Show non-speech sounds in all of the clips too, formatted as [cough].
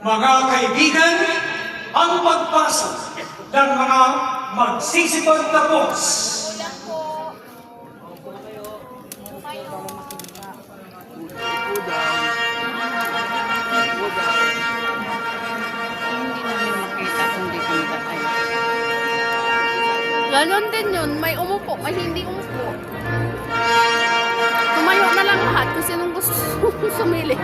Mga kaibigan, ang pagpasok ng mga magsisipag na boss Ganon din yun, may umupo, may hindi umupo. Tumayo na lang lahat kung sinong gusto [laughs] sumilip.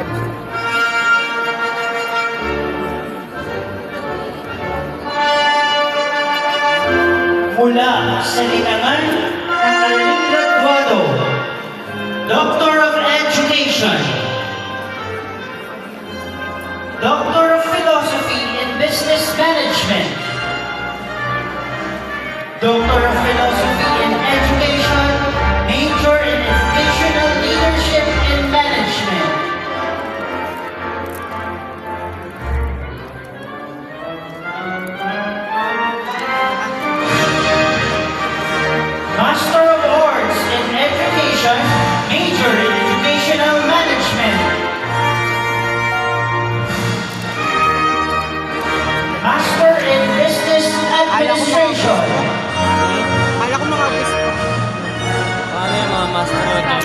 Mula sa linangan ng kanilang graduado, Doctor of Education, Doctor of Philosophy in Business Management, Doctor Administration. Kala ko mga gusto. Ano yung mga master na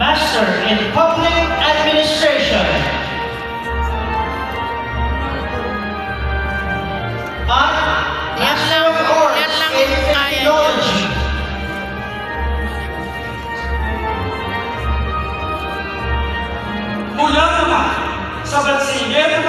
Master in Public Administration. At Master of Arts in. Technology. Mula naman sa Bachiller